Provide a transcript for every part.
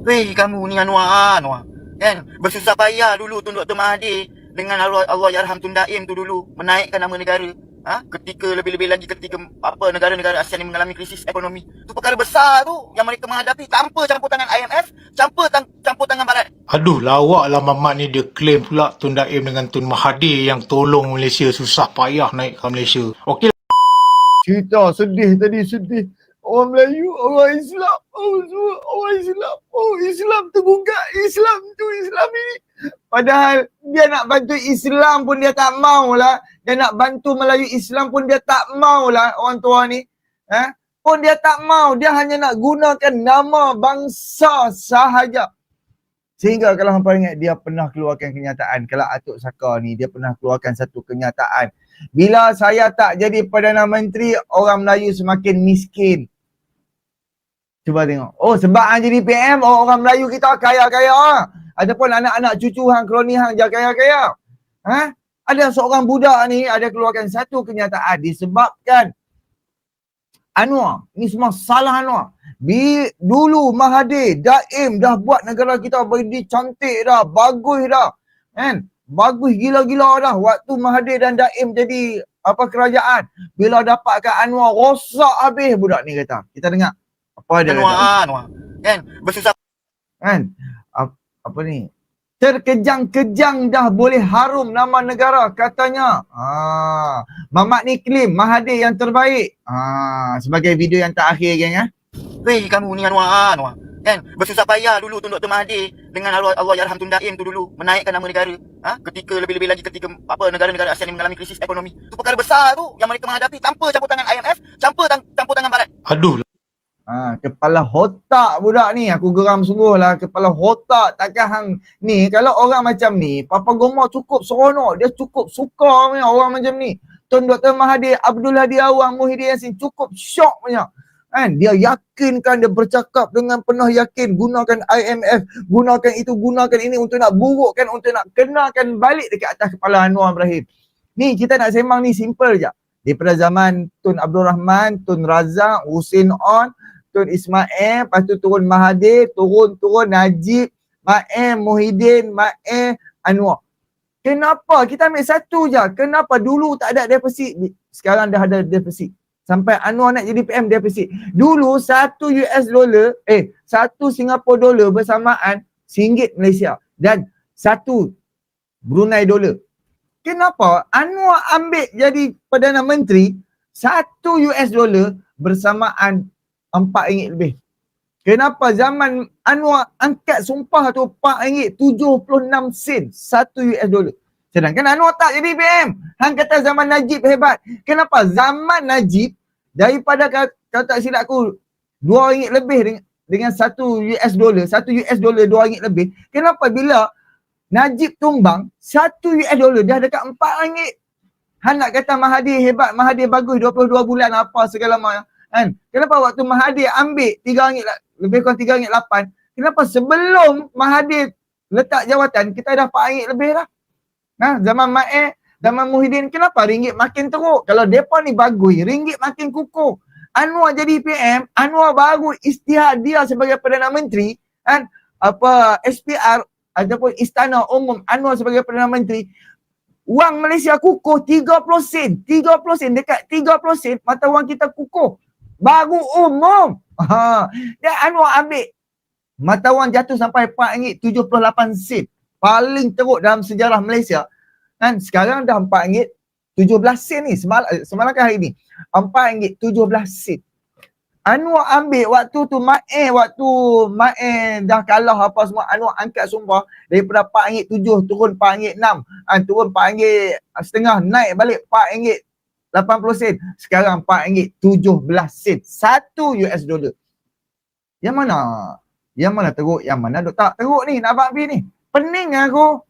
Weh kamu ni Anwar Anwar Kan Bersusah payah dulu tu Dr. Mahathir Dengan Allah, Allah Yarham Tun Daim tu dulu Menaikkan nama negara Ha? Ketika lebih-lebih lagi ketika apa negara-negara ASEAN yang mengalami krisis ekonomi. Itu perkara besar tu yang mereka menghadapi tanpa campur tangan IMF, campur tang, campur tangan barat. Aduh, lawak lah Mamat ni dia claim pula Tun Daim dengan Tun Mahathir yang tolong Malaysia susah payah naik ke Malaysia. Okey cerita sedih tadi sedih orang Melayu orang Islam oh semua orang Islam. Oh Islam gugat Islam tu Islam ini padahal dia nak bantu Islam pun dia tak mau lah dia nak bantu Melayu Islam pun dia tak mau lah orang tua ni. Eh pun dia tak mau. Dia hanya nak gunakan nama bangsa sahaja. Sehingga kalau hampa ingat dia pernah keluarkan kenyataan. Kalau Atuk Saka ni dia pernah keluarkan satu kenyataan. Bila saya tak jadi Perdana Menteri, orang Melayu semakin miskin. Cuba tengok. Oh sebab hang jadi PM, oh, orang Melayu kita kaya-kaya. Ataupun anak-anak cucu hang, kroni hang dia kaya-kaya. Ha? Ada seorang budak ni ada keluarkan satu kenyataan disebabkan Anwar, ni semua salah Anwar. Bi, dulu Mahathir, Daim dah buat negara kita berdiri cantik dah, bagus dah. Kan? Bagus gila-gila dah waktu Mahathir dan Daim jadi apa kerajaan. Bila dapatkan Anwar, rosak habis budak ni kata. Kita dengar. Apa dia Anwar kata? Anwar. Kan Bersusah Kan? Apa, apa ni? Terkejang-kejang dah boleh harum nama negara katanya. Ah, Mamat ni claim Mahathir yang terbaik. Ah, sebagai video yang terakhir geng ah. Weh kamu ni Anwar Anwar Kan Bersusah payah dulu tu Dr. Mahathir Dengan Allah, Allah Yarham Tun Daim tu dulu Menaikkan nama negara ha? Ketika lebih-lebih lagi ketika apa negara-negara ASEAN yang mengalami krisis ekonomi Itu perkara besar tu Yang mereka menghadapi Tanpa campur tangan IMF Campur, tang, campur tangan barat Aduh, Ha, kepala otak budak ni aku geram sungguh lah kepala otak takkan hang. Ni kalau orang macam ni Papa Goma cukup seronok. Dia cukup suka punya orang macam ni. Tun Dr. Mahathir Abdul Hadi Awang Muhyiddin Yassin cukup syok punya. Kan? Dia yakinkan dia bercakap dengan penuh yakin. Gunakan IMF gunakan itu gunakan ini untuk nak burukkan untuk nak kenakan balik dekat atas kepala Anwar Ibrahim. Ni kita nak sembang ni simple je. Daripada zaman Tun Abdul Rahman Tun Razak Husin On Tun Ismail, lepas tu turun Mahathir, turun-turun Najib, Ma'e, Muhyiddin, Ma'e, Anwar. Kenapa? Kita ambil satu je. Kenapa dulu tak ada defisit? Sekarang dah ada defisit. Sampai Anwar nak jadi PM defisit. Dulu satu US dollar, eh satu Singapore dollar bersamaan RM1 Malaysia. Dan satu Brunei dollar. Kenapa? Anwar ambil jadi Perdana Menteri, satu US dollar bersamaan RM4 lebih. Kenapa zaman Anwar angkat sumpah tu RM4.76 sen satu US dollar. Sedangkan Anwar tak jadi PM. Hang kata zaman Najib hebat. Kenapa? Zaman Najib daripada ka- kalau tak silap aku RM2 lebih dengan, satu US dollar, satu US dollar RM2 lebih. Kenapa bila Najib tumbang, satu US dollar dah dekat RM4. Han nak kata Mahathir hebat, Mahathir bagus 22 bulan apa segala macam. Kan? Kenapa waktu Mahathir ambil RM3 la- lebih kurang RM3.8, kenapa sebelum Mahathir letak jawatan kita dah RM4 lebih dah. Ha, zaman Ma'e, zaman Muhyiddin kenapa ringgit makin teruk? Kalau depa ni bagus, ringgit makin kukuh. Anwar jadi PM, Anwar baru istihad dia sebagai Perdana Menteri, kan? Apa SPR ataupun Istana Umum Anwar sebagai Perdana Menteri, wang Malaysia kukuh 30 sen. 30 sen dekat 30 sen mata wang kita kukuh. Baru umum. Ha. Dan Anwar ambil mata wang jatuh sampai RM4.78 sen. Paling teruk dalam sejarah Malaysia. Kan sekarang dah RM4.17 sen ni semalam semalam kan hari ni. RM4.17 sen. Anwar ambil waktu tu Ma'e waktu Ma'e dah kalah apa semua Anwar angkat sumpah daripada RM4.7 turun RM4.6 ha, turun RM4 setengah naik balik RM4.80 sen. Sekarang RM4.17 sen. Satu US dollar. Yang mana? Yang mana teruk? Yang mana duk tak teruk ni? Nak abang ni? Pening aku.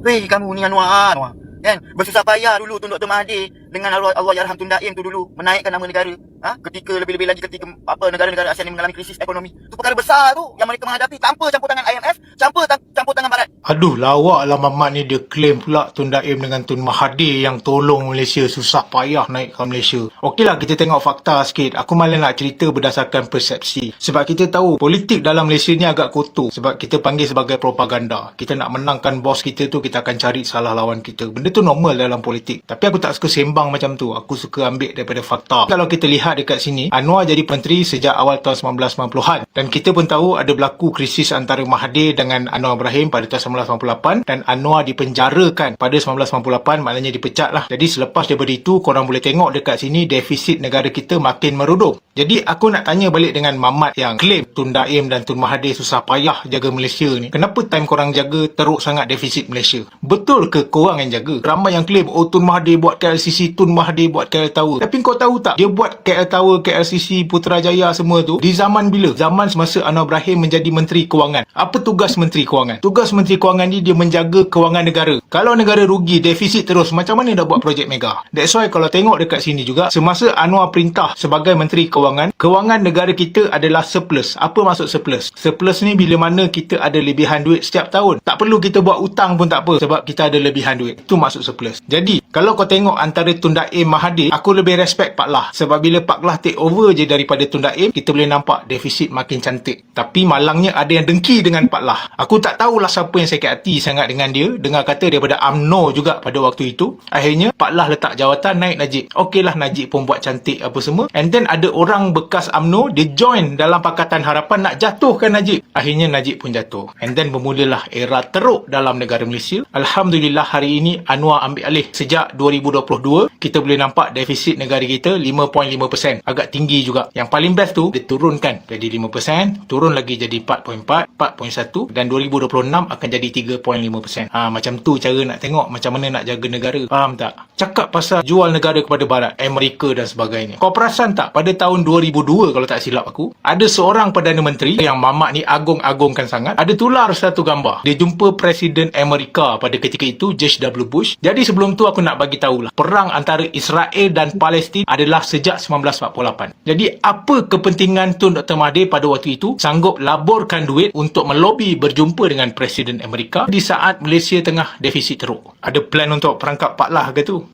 Weh kamu ni Anwar. Anwar. Kan? Bersusah payah dulu tu Dr. Mahathir Dengan Allah, Allah Yarham Tun Daim tu dulu. Menaikkan nama negara. Ha? Ketika lebih-lebih lagi ketika apa negara-negara ASEAN yang mengalami krisis ekonomi. Itu perkara besar tu Yang mereka menghadapi. Tanpa campur tangan IMF Campur campur tangan barat Aduh, lawak lah Mamat ni dia claim pula Tun Daim dengan Tun Mahathir yang tolong Malaysia susah payah naik ke Malaysia. Okeylah kita tengok fakta sikit. Aku malah nak cerita berdasarkan persepsi. Sebab kita tahu politik dalam Malaysia ni agak kotor. Sebab kita panggil sebagai propaganda. Kita nak menangkan bos kita tu, kita akan cari salah lawan kita. Benda tu normal dalam politik. Tapi aku tak suka sembang macam tu. Aku suka ambil daripada fakta. Kalau kita lihat dekat sini, Anwar jadi menteri sejak awal tahun 1990-an. Dan kita pun tahu ada berlaku krisis antara Mahathir dengan Anwar Ibrahim pada tahun 1998 dan Anwar dipenjarakan pada 1998 maknanya dipecat lah. Jadi selepas daripada itu korang boleh tengok dekat sini defisit negara kita makin merudum. Jadi aku nak tanya balik dengan Mamat yang claim Tun Daim dan Tun Mahathir susah payah jaga Malaysia ni. Kenapa time korang jaga teruk sangat defisit Malaysia? Betul ke korang yang jaga? Ramai yang claim oh Tun Mahathir buat KLCC, Tun Mahathir buat KL Tower. Tapi kau tahu tak dia buat KL Tower, KLCC, Putrajaya semua tu di zaman bila? Zaman semasa Anwar Ibrahim menjadi Menteri Kewangan. Apa tugas Menteri Kewangan? Tugas Menteri Kewangan ni dia menjaga kewangan negara. Kalau negara rugi, defisit terus, macam mana dah buat projek mega? That's why kalau tengok dekat sini juga, semasa Anwar perintah sebagai Menteri Kewangan, kewangan negara kita adalah surplus. Apa maksud surplus? Surplus ni bila mana kita ada lebihan duit setiap tahun. Tak perlu kita buat hutang pun tak apa sebab kita ada lebihan duit. Itu maksud surplus. Jadi, kalau kau tengok antara Tun Daim Mahathir, aku lebih respect Pak Lah. Sebab bila Pak Lah take over je daripada Tun Daim, kita boleh nampak defisit makin cantik. Tapi malangnya ada yang dengki dengan Pak Lah. Aku tak tahulah siapa yang sakit hati sangat dengan dia. Dengar kata daripada AMNO juga pada waktu itu. Akhirnya Pak Lah letak jawatan naik Najib. Okeylah Najib pun buat cantik apa semua. And then ada orang bekas AMNO dia join dalam Pakatan Harapan nak jatuhkan Najib. Akhirnya Najib pun jatuh. And then bermulalah era teruk dalam negara Malaysia. Alhamdulillah hari ini Anwar ambil alih. Sejak 2022 kita boleh nampak defisit negara kita 5.5%. Agak tinggi juga. Yang paling best tu dia turunkan jadi 5%, turun lagi jadi 4.4, 4.1 dan 2026 akan jadi 3.5%. Ha, macam tu cara nak tengok macam mana nak jaga negara. Faham tak? Cakap pasal jual negara kepada barat, Amerika dan sebagainya. Kau perasan tak pada tahun 2002 kalau tak silap aku, ada seorang Perdana Menteri yang mamak ni agung-agungkan sangat, ada tular satu gambar. Dia jumpa Presiden Amerika pada ketika itu, George W. Bush. Jadi sebelum tu aku nak bagi tahulah, perang antara Israel dan Palestin adalah sejak 1948. Jadi apa kepentingan Tun Dr. Mahathir pada waktu itu sanggup laburkan duit untuk melobi berjumpa dengan Presiden Amerika di saat Malaysia tengah defisit teruk. Ada plan untuk perangkap Pak Lah ke tu?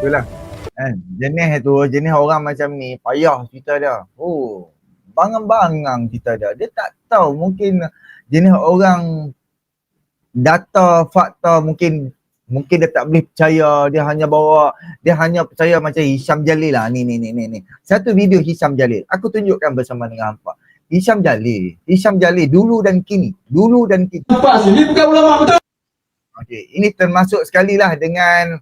Itulah. Kan? Jenis tu, jenis orang macam ni, payah cerita dia. Oh, bangang-bangang cerita dia. Dia tak tahu mungkin jenis orang data, fakta mungkin mungkin dia tak boleh percaya, dia hanya bawa, dia hanya percaya macam Hisham Jalil lah. Ni, ni, ni, ni, ni. Satu video Hisham Jalil. Aku tunjukkan bersama dengan hampa. Hisham Jalil. Hisham Jalil dulu dan kini. Dulu dan kini. Lepas ni bukan ulama betul. Okey, ini termasuk sekali lah dengan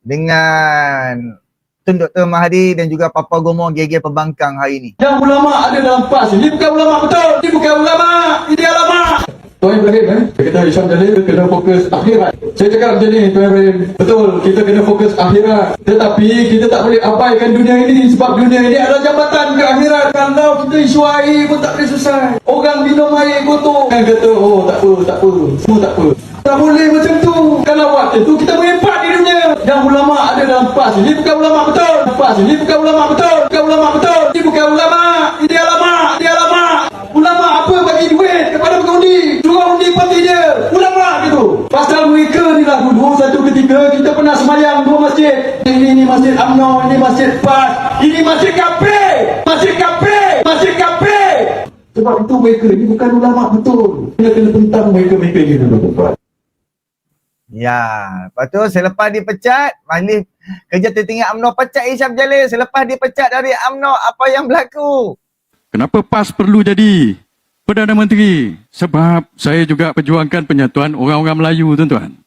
dengan Tun Dr. Mahathir dan juga Papa Gomo Geger Pembangkang hari ini. Yang ulama ada dalam PAS ni bukan ulama betul. Ini bukan ulama. Ini ulama. Tuan Ibrahim eh, kata Isyam Jalil kena fokus akhirat. Saya cakap macam ni Tuan Ibrahim. Betul, kita kena fokus akhirat. Tetapi kita tak boleh abaikan dunia ini sebab dunia ini adalah jambatan ke akhirat. Kalau kita isu air pun tak boleh selesai. Orang minum air kotor. Kan kata, oh tak apa, tak apa. Semua tak apa. Tak boleh macam tu. Kalau macam tu, kita boleh empat di dunia. Yang ulama ada dalam PAS ini bukan ulama betul. PAS ini bukan ulama betul. Bukan ulama betul. Ini bukan ulama. Ini ulama. Ulama apa bagi duit kepada pengundi? Suruh undi parti dia. Ulama gitu. Pasal mereka ni lah dulu ketika kita pernah semayang dua masjid. Ini ni masjid UMNO, ini masjid PAS. Ini masjid kafir. Masjid kafir. Masjid kafir. Sebab itu mereka ni bukan ulama betul. Kita kena tentang mereka-mereka ni dulu. Ya, lepas tu selepas dia pecat, Mahli kerja tertinggal UMNO pecat Isyam Jalil. Selepas dia pecat dari UMNO, apa yang berlaku? Kenapa PAS perlu jadi Perdana Menteri? Sebab saya juga perjuangkan penyatuan orang-orang Melayu, tuan-tuan.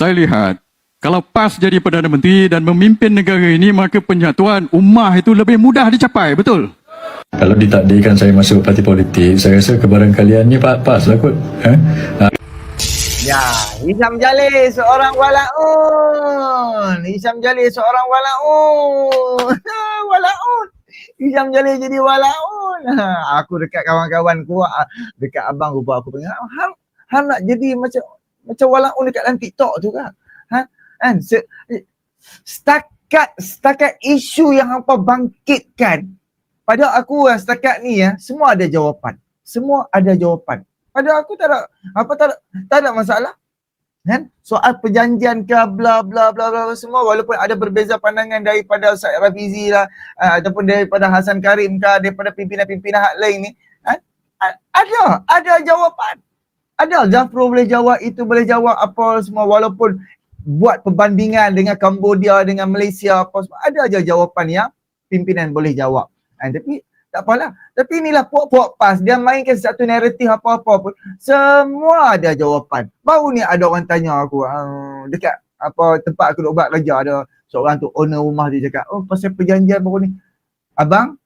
Saya lihat, kalau PAS jadi Perdana Menteri dan memimpin negara ini, maka penyatuan ummah itu lebih mudah dicapai, betul? Kalau ditakdirkan saya masuk parti politik, saya rasa kebaran kalian ni pas, pas lah kot. Eh? Ya, Isyam Jalil seorang walaun. Isyam Jalil seorang walaun. walaun. Isyam Jalil jadi walaun. Ha, aku dekat kawan-kawan ku, ah, dekat abang rupa aku pengen, hang, hang nak jadi macam macam walaun dekat dalam TikTok tu kan? Ha? Kan? Se, setakat setakat isu yang hampa bangkitkan pada aku yang setakat ni ya, semua ada jawapan. Semua ada jawapan. pada aku tak ada apa tak ada, tak ada masalah kan soal perjanjian ke bla bla bla bla semua walaupun ada berbeza pandangan daripada Ustaz Rafizi lah uh, ataupun daripada Hasan Karim ke daripada pimpinan-pimpinan hak lain ni kan ada ada jawapan ada Zafrul boleh jawab itu boleh jawab apa semua walaupun buat perbandingan dengan Cambodia dengan Malaysia apa semua ada aja jawapan yang pimpinan boleh jawab. Kan tapi tak apalah. Tapi inilah puak-puak pas dia mainkan satu naratif apa-apa pun semua ada jawapan. Baru ni ada orang tanya aku uh, dekat apa tempat aku duk buat kerja ada seorang tu owner rumah dia cakap oh pasal perjanjian baru ni. Abang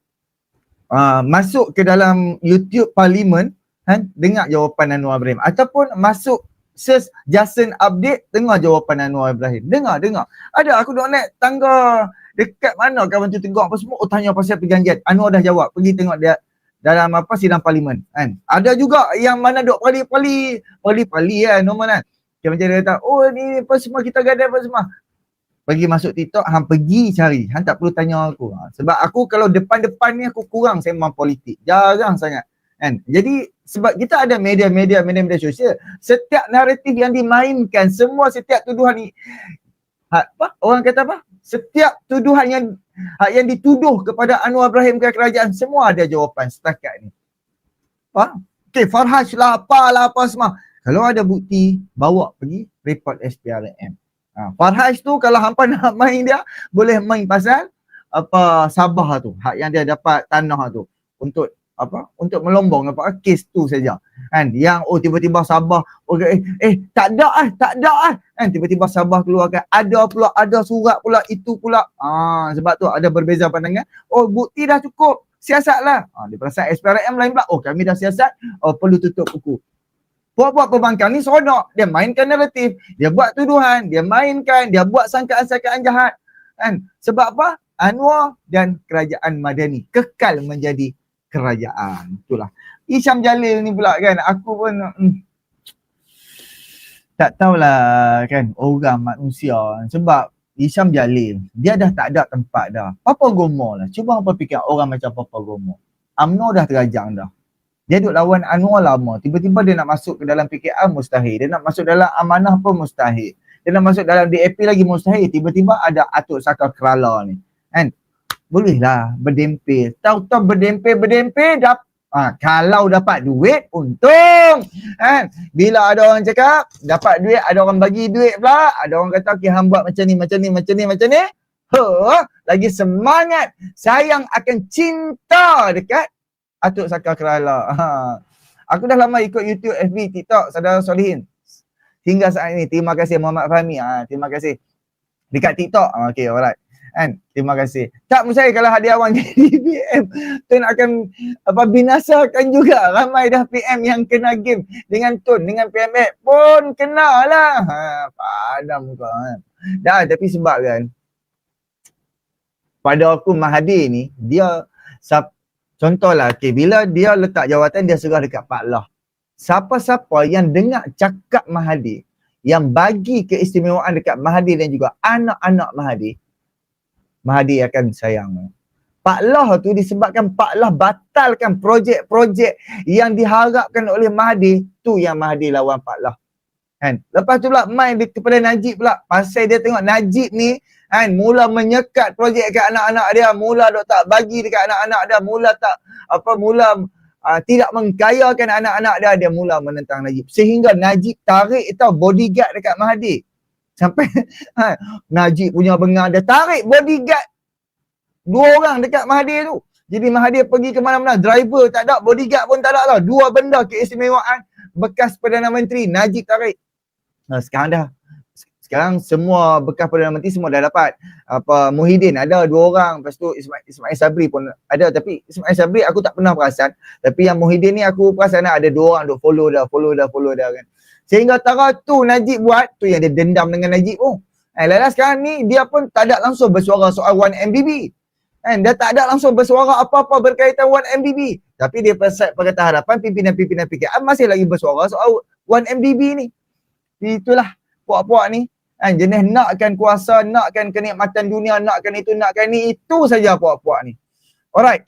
uh, masuk ke dalam YouTube Parlimen kan dengar jawapan Anwar Ibrahim. Ataupun masuk search Jason update dengar jawapan Anwar Ibrahim. Dengar dengar. Ada aku duk naik tangga dekat mana kawan tu tengok apa semua. Oh tanya pasal perjanjian. Anwar dah jawab. Pergi tengok dia dalam apa sidang parlimen kan? Ada juga yang mana duk pali-pali. Pali-pali kan? Normal kan? Dia macam dia kata oh ni apa semua kita gadai apa semua. Pergi masuk TikTok hang pergi cari. Hang tak perlu tanya aku. Ha, sebab aku kalau depan-depan ni aku kurang sembang politik. Jarang sangat kan? Jadi sebab kita ada media-media media-media sosial. Setiap naratif yang dimainkan semua setiap tuduhan ni apa? Orang kata apa? Setiap tuduhan yang yang dituduh kepada Anwar Ibrahim ke kerajaan semua ada jawapan setakat ni. Apa okey Farhaj lah apa lah apa semua. Kalau ada bukti bawa pergi report SPRM ha, Farhaj tu kalau hampa nak main dia boleh main pasal apa Sabah tu hak yang dia dapat tanah tu untuk apa untuk melombong apa kes tu saja. Kan? Yang oh tiba-tiba Sabah oh eh, eh tak ada ah tak ada ah kan? Tiba-tiba Sabah keluarkan ada pula ada surat pula itu pula. Ah sebab tu ada berbeza pandangan. Oh bukti dah cukup. Siasatlah ah dia perasan SPRM lain pula. Oh kami dah siasat. Oh perlu tutup buku. Buat-buat pembangkang ni seronok. Dia mainkan naratif. Dia buat tuduhan. Dia mainkan. Dia buat sangkaan-sangkaan jahat. Kan? Sebab apa? Anwar dan kerajaan Madani kekal menjadi kerajaan. Itulah. Isyam Jalil ni pula kan, aku pun hmm, tak tahulah kan orang manusia sebab Isyam Jalil dia dah tak ada tempat dah. Papa Gomo lah. Cuba apa fikir orang macam Papa Gomo. UMNO dah terajang dah. Dia duduk lawan Anwar lama. Tiba-tiba dia nak masuk ke dalam PKR mustahil. Dia nak masuk dalam amanah pun mustahil. Dia nak masuk dalam DAP lagi mustahil. Tiba-tiba ada Atuk Saka Kerala ni. Kan? Bolehlah berdempil. Tahu-tahu berdempil-berdempil dap ha, kalau dapat duit untung. Kan? Bila ada orang cakap dapat duit, ada orang bagi duit pula, ada orang kata okey hang buat macam ni, macam ni, macam ni, macam ni. Ha, lagi semangat sayang akan cinta dekat Atuk Saka Kerala. Ha. Aku dah lama ikut YouTube, FB, TikTok, Saudara Solihin. Hingga saat ini. Terima kasih Muhammad Fahmi. Ha, terima kasih. Dekat TikTok. Ha, okay, alright kan? Terima kasih. Tak percaya kalau hadiah awang jadi PM Tun akan apa binasakan juga. Ramai dah PM yang kena game dengan Tun dengan PMX pun kena lah. Ha, padam kau kan dah tapi sebab kan pada aku Mahathir ni dia sap, contohlah okay, bila dia letak jawatan dia serah dekat Pak Lah siapa-siapa yang dengar cakap Mahathir yang bagi keistimewaan dekat Mahathir dan juga anak-anak Mahathir Mahathir akan sayang. Pak Lah tu disebabkan Pak Lah batalkan projek-projek yang diharapkan oleh Mahathir, tu yang Mahathir lawan Pak Lah. Kan? Lepas tu pula main di, kepada Najib pula. Pasal dia tengok Najib ni kan mula menyekat projek ke anak-anak dia, mula dok tak bagi dekat anak-anak dia, mula tak apa mula uh, tidak mengkayakan anak-anak dia, dia mula menentang Najib. Sehingga Najib tarik tau bodyguard dekat Mahathir. Sampai ha, Najib punya bengar dia tarik bodyguard dua orang dekat Mahathir tu. Jadi Mahathir pergi ke mana-mana, driver tak ada, bodyguard pun tak ada lah. Dua benda keistimewaan bekas Perdana Menteri Najib tarik. Nah, sekarang dah sekarang semua bekas Perdana Menteri semua dah dapat. Apa Muhyiddin ada dua orang, lepas tu Ismail, Ismail Sabri pun ada tapi Ismail Sabri aku tak pernah perasan. Tapi yang Muhyiddin ni aku perasan ada dua orang duk follow dah, follow dah, follow dah kan. Sehingga tara tu Najib buat, tu yang dia dendam dengan Najib pun. Eh, Lala sekarang ni dia pun tak ada langsung bersuara soal 1MBB. Kan? Dia tak ada langsung bersuara apa-apa berkaitan 1MBB. Tapi dia pesat Pakatan Harapan, pimpinan-pimpinan PKR masih lagi bersuara soal 1MBB ni. Itulah puak-puak ni. Kan? Jenis nakkan kuasa, nakkan kenikmatan dunia, nakkan itu, nakkan ni. Itu saja puak-puak ni. Alright.